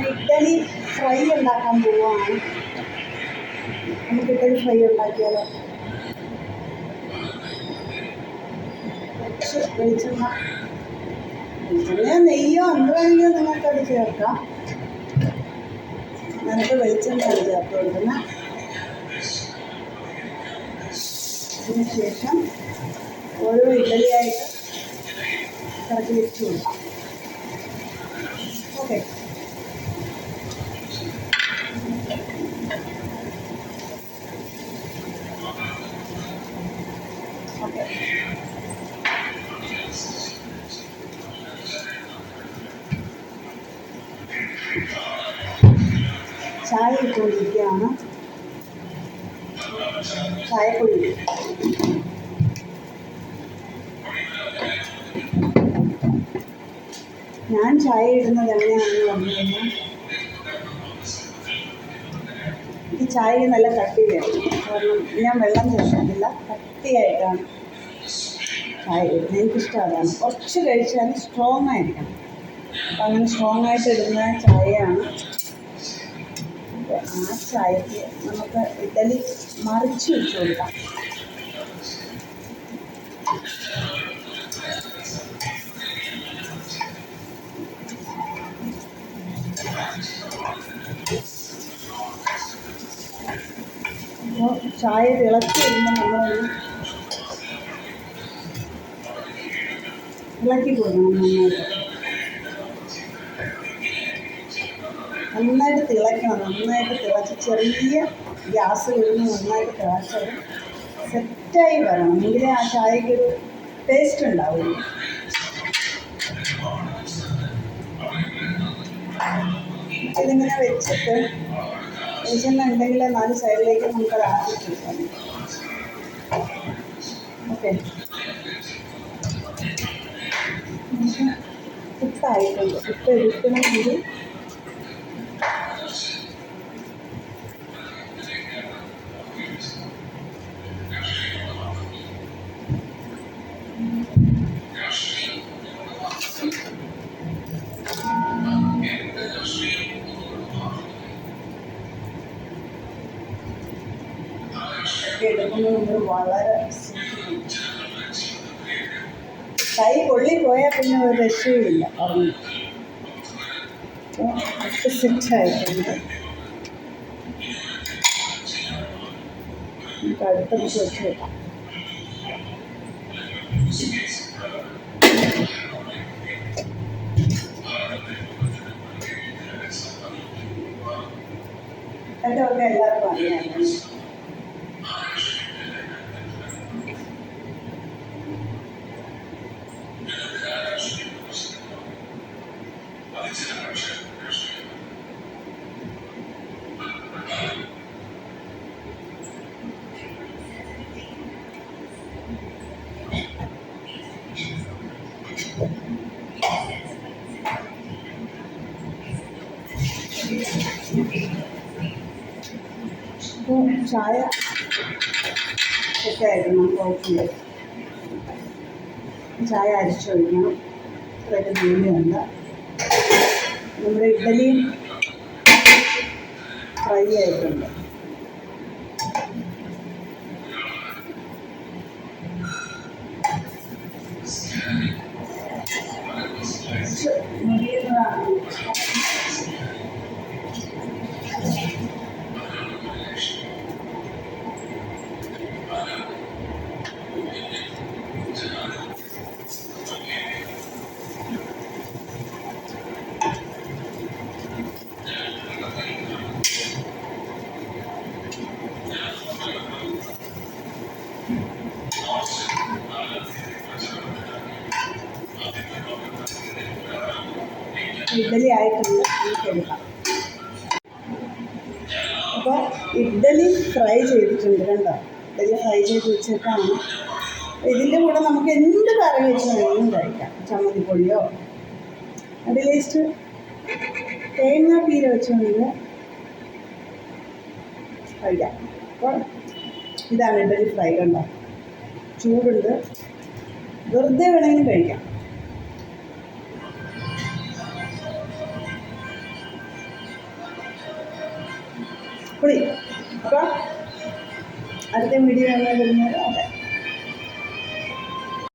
Idli fry ഉണ്ടാക്കാൻ പോവുകയാണ്. നമുക്ക് ഇഡ്ഡലി ഫ്രൈ ഉണ്ടാക്കിയാലോ? കുറച്ച് നെയ്യോ എന്ത് വേണമെങ്കിലും നിങ്ങൾക്കത് ചേർക്കാം. ഞാനിപ്പോൾ വെളിച്ചെണ്ണയാണ് ചേർത്ത് കൊടുക്കുന്നത്. അതിനുശേഷം ഓരോ ഇഡലിയായിട്ട് കറക്കി വെച്ച് കൊടുക്കാം. ഓക്കെ. ചായ ഇട്ടുകൊണ്ടിരിക്കുകയാണ്. ചായപ്പൊടി ഞാൻ ചായ ഇടുന്നത് എങ്ങനെയാണെന്ന് പറഞ്ഞു കഴിഞ്ഞാൽ ഈ ചായ നല്ല കട്ടിയിലായിരുന്നു കാരണം ഞാൻ വെള്ളം ചേർക്കുന്നില്ല കട്ടിയായിട്ടാണ്. ചായ ഇടുന്നത് എനിക്കിഷ്ടം അതാണ് കുറച്ച് കഴിച്ചാൽ സ്ട്രോങ് ആയിരിക്കണം. അപ്പം അങ്ങനെ സ്ട്രോങ് ആയിട്ട് ഇടുന്ന ചായയാണ്. ആ ചായക്ക് നമുക്ക് ഇഡലി മറിച്ച് വെച്ച് കൊടുക്കാം അപ്പോൾ ചായ തിളച്ച് വരുമ്പോൾ നമ്മളൊന്ന് ഇളക്കി കൊടുക്കണം നന്നായിട്ട്. നന്നായിട്ട് തിളയ്ക്കണം നന്നായിട്ട് തിളച്ച് ചെറിയ ഗ്യാസ് വരുന്ന നന്നായിട്ട് തിളച്ചത് സെറ്റായി വരണം. എങ്കിലേ ആ ചായക്കൊരു ടേസ്റ്റ് ഉണ്ടാവുള്ളൂ. ഇതിങ്ങനെ വെച്ചിട്ട് വെളിച്ചെണ്ണ ഉണ്ടെങ്കിൽ നാല് സൈഡിലേക്ക് നമുക്കത് ആക്കി കൊടുക്കാം ഓക്കെ. ഇപ്പായിട്ടുണ്ട് ഇപ്പം എടുക്കണമെങ്കിൽ Thank ഒക്കെ കൈ പൊള്ളിപ്പോയാൽ പിന്നെ ഒരു രക്ഷയുമില്ല വെക്കാം അതൊക്കെ എല്ലാവർക്കും അറിയാം. അപ്പോൾ ചായ ഒക്കെ ആയിരുന്നു നമുക്ക് ഓഫ് ചെയ്യാം ചായ അരിച്ചൊഴിക്കണം ഇത്രയൊക്കെ ജോലിയുണ്ട് നമ്മുടെ ഇഡ്ഡലിയും ഫ്രൈ ആയിട്ടുണ്ട് കുറച്ച് മുരിയുന്നതാണ് ഇഡ്ഡലി ആയിട്ടുണ്ട് നമുക്ക് എടുക്കാം അപ്പോൾ ഇഡ്ഡലി ഫ്രൈ ചെയ്തിട്ടുണ്ട് കണ്ടോ? ഇഡ്ഡലി ഫ്രൈ ചെയ്ത് വെച്ചിട്ടാണ് ഇതിന്റെ കൂടെ നമുക്ക് എന്ത് കറി വെച്ച് വേണമെങ്കിലും കഴിക്കാം. ചമ്മന്തിപ്പൊടിയോ? അതിലേസ്റ്റ് തേങ്ങ പീര വെച്ചുകൊണ്ട് കഴിക്കാം. അപ്പോൾ ഇതാണ് ഇഡ്ഡലി ഫ്രൈ കണ്ടോ? ചൂടുണ്ട്. വെറുതെ വേണമെങ്കിലും കഴിക്കാം. പുളി. അപ്പോൾ അടുത്ത വീഡിയോ വരുന്നത്. അതെ.